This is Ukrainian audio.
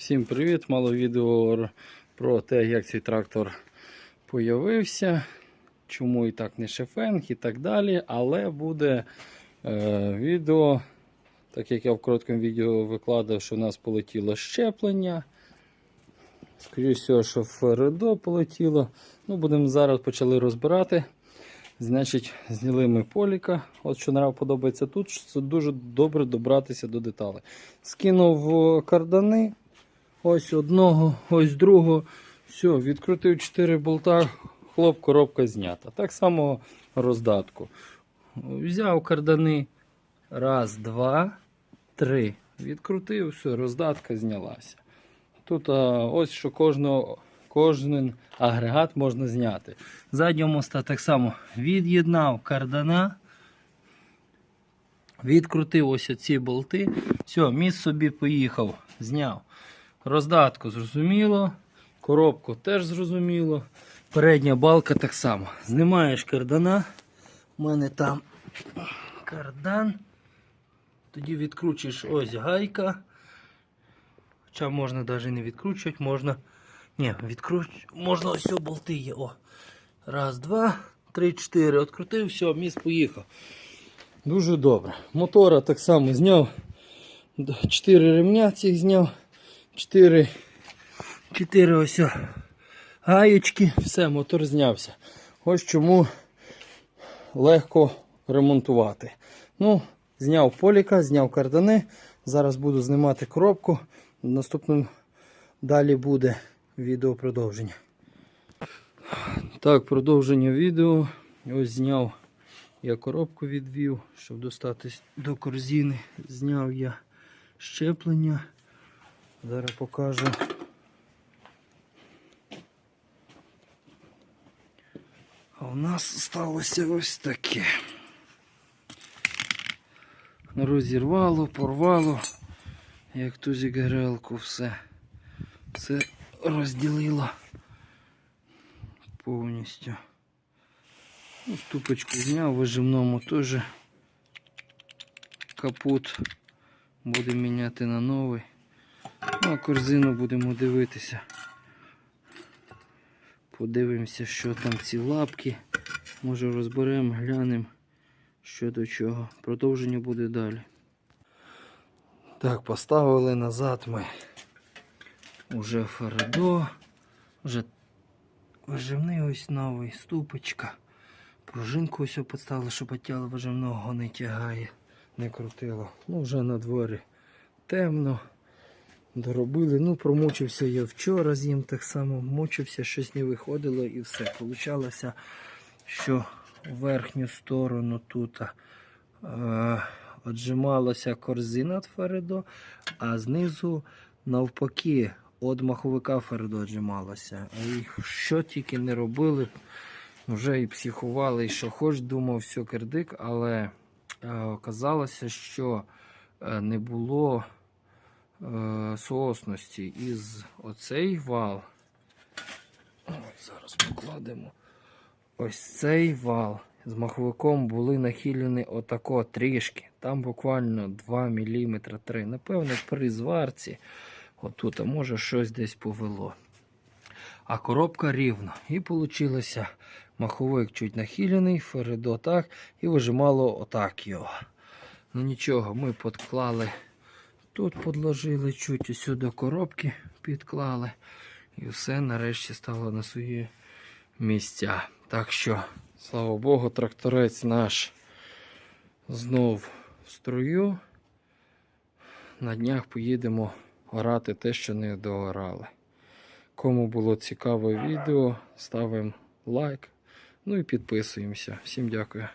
Всім привіт! Мало відео про те, як цей трактор появився, чому і так не шефенг і так далі. Але буде е, відео, так як я в короткому відео викладав, що у нас полетіло щеплення. Скоріше всього, що Фередо полетіло. Ну, будемо зараз почали розбирати. Значить, зняли ми поліка. От що нам подобається тут, що це дуже добре добратися до деталей. Скинув е, кардани. Ось одного, ось другого. Все, відкрутив 4 болта, хлоп, коробка знята. Так само роздатку. Взяв кардани. Раз, два, три. Відкрутив, все, роздатка знялася. Тут а, ось що кожного, кожен агрегат можна зняти. Заднього моста так само від'єднав кардана. Відкрутив ось ці болти. Все, міст собі поїхав, зняв. Роздатку зрозуміло, коробку теж зрозуміло. Передня балка так само. Знімаєш кардана. У мене там кардан. Тоді відкручуєш ось гайка. Хоча можна навіть не відкручувати, можна. Ні, відкруч... можна ось болти є. О. Раз, два, три, чотири. Открутив, все, міст поїхав. Дуже добре. Мотора так само зняв. Чотири ремня цих зняв. Чотири, чотири ось гаєчки. Все, мотор знявся. Ось чому легко ремонтувати. Ну, зняв поліка, зняв кардани. Зараз буду знімати коробку. Наступним далі буде відео продовження. Так, продовження відео. Ось зняв я коробку відвів, щоб достатись до корзини. Зняв я щеплення. Зараз покажу. А у нас сталося ось таке. Розірвало, порвало, як тузік грелку, все. Все розділило повністю. Ну, ступочку зняв, вижимному теж капут. Будемо міняти на новий. Ну, а корзину будемо дивитися. Подивимося, що там ці лапки. Може розберемо, глянемо, що до чого. Продовження буде далі. Так, поставили назад ми уже Фередо. Вже виживний ось новий, ступочка. Пружинку ось поставили, щоб тіло виживного не тягає, не крутило. Ну, вже на дворі темно. Доробили. Ну, промучився я вчора з ним так само, мучився, щось не виходило і все. Получалося, що верхню сторону тут е, отжималася корзина від Фередо, а знизу навпаки від маховика Фередо отжималася. А їх що тільки не робили, вже і психували, і що хоч думав, все кирдик, але е, оказалося, що е, не було е, соосності із оцей вал. Ось зараз покладемо. Ось цей вал з маховиком були нахилені отако трішки. Там буквально 2 мм 3. Напевно, при зварці. Отут, а може щось десь повело. А коробка рівно. І вийшло маховик чуть нахилений, Фередо так, і вижимало отак його. Ну нічого, ми підклали. Тут подложили чуть до коробки підклали. І все нарешті стало на свої місця. Так що, слава Богу, тракторець наш знов в струю. На днях поїдемо орати те, що не доорали. Кому було цікаве відео, ставимо лайк. Ну і підписуємося. Всім дякую.